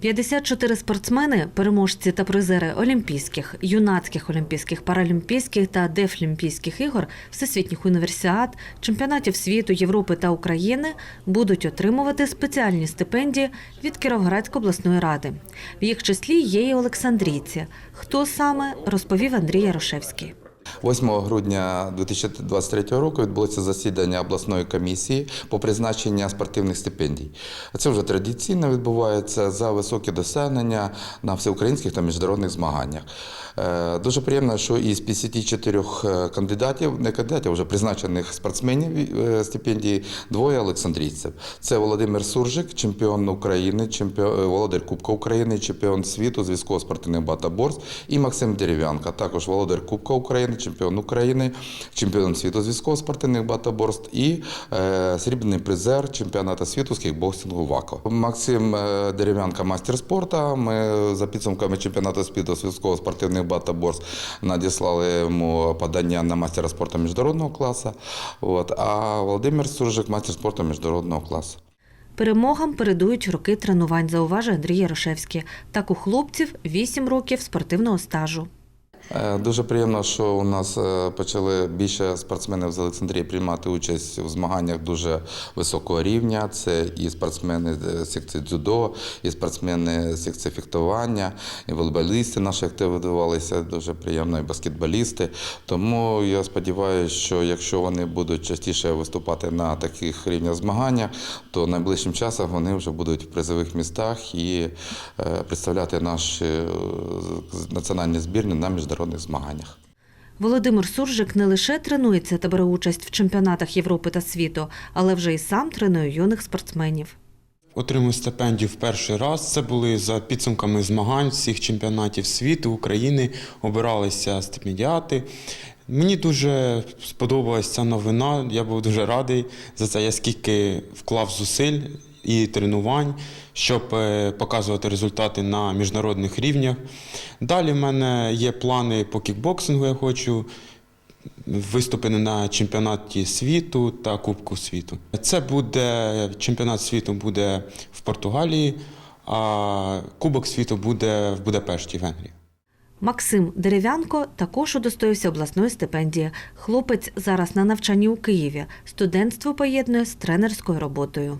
54 спортсмени, переможці та призери Олімпійських, юнацьких олімпійських, паралімпійських та дефлімпійських ігор, всесвітніх універсіад, чемпіонатів світу, Європи та України будуть отримувати спеціальні стипендії від Кіровоградської обласної ради. В їх числі є і Олександрійці. Хто саме розповів Андрій Ярошевський. 8 грудня 2023 року відбулося засідання обласної комісії по призначенню спортивних стипендій. Це вже традиційно відбувається за високі досягнення на всеукраїнських та міжнародних змаганнях. Е, Дуже приємно, що із 54 кандидатів, не кандидатів, вже призначених спортсменів е, стипендії, двоє олександрійців. Це Володимир Суржик, чемпіон України, чемпіон, е, володар Кубка України, чемпіон світу з військово-спортивних багатоборств, і Максим Дерев'янка, також володар Кубка України, чемпіон України, чемпіон світу з військово-спортивних багатоборств і е, срібний призер чемпіонату світу з кікбоксингу ВАКО. Максим е, Дерев'янка, мастер спорту. Ми за підсумками чемпіонату світу з військово-спортивних багатоборств надіслали йому подання на мастера спорту міжнародного класу. От, а Володимир Суржик, мастер спорту міжнародного класу. Перемогам передують роки тренувань, зауважує Андрій Ярошевський. Так у хлопців 8 років спортивного стажу. Е, Дуже приємно, що у нас е, почали більше спортсменів з Олександрії приймати участь у змаганнях дуже високого рівня. Це і спортсмени з секції дзюдо, і спортсмени з секції фехтування, і волейболісти наші активізувалися дуже приємно, і баскетболісти. Тому я сподіваюся, що якщо вони будуть частіше виступати на таких рівнях змаганнях, то найближчим часом вони вже будуть в призових містах і е, представляти наші е, національні збірні на міжнародних змаганнях. Володимир Суржик не лише тренується та бере участь в чемпіонатах Європи та світу, але вже й сам тренує юних спортсменів. Отримав стипендію в перший раз. Це були за підсумками змагань всіх чемпіонатів світу, України. Обиралися стипендіати. Мені дуже сподобалася ця новина. Я був дуже радий за це. Я скільки вклав зусиль і тренувань, щоб е, показувати результати на міжнародних рівнях. Далі в мене є плани по кікбоксингу. Я хочу виступити на чемпіонаті світу та Кубку світу. Це буде чемпіонат світу буде в Португалії, а Кубок світу буде в Будапешті, Венгрії. Максим Дерев'янко також удостоївся обласної стипендії. Хлопець зараз на навчанні у Києві. Студентство поєднує з тренерською роботою.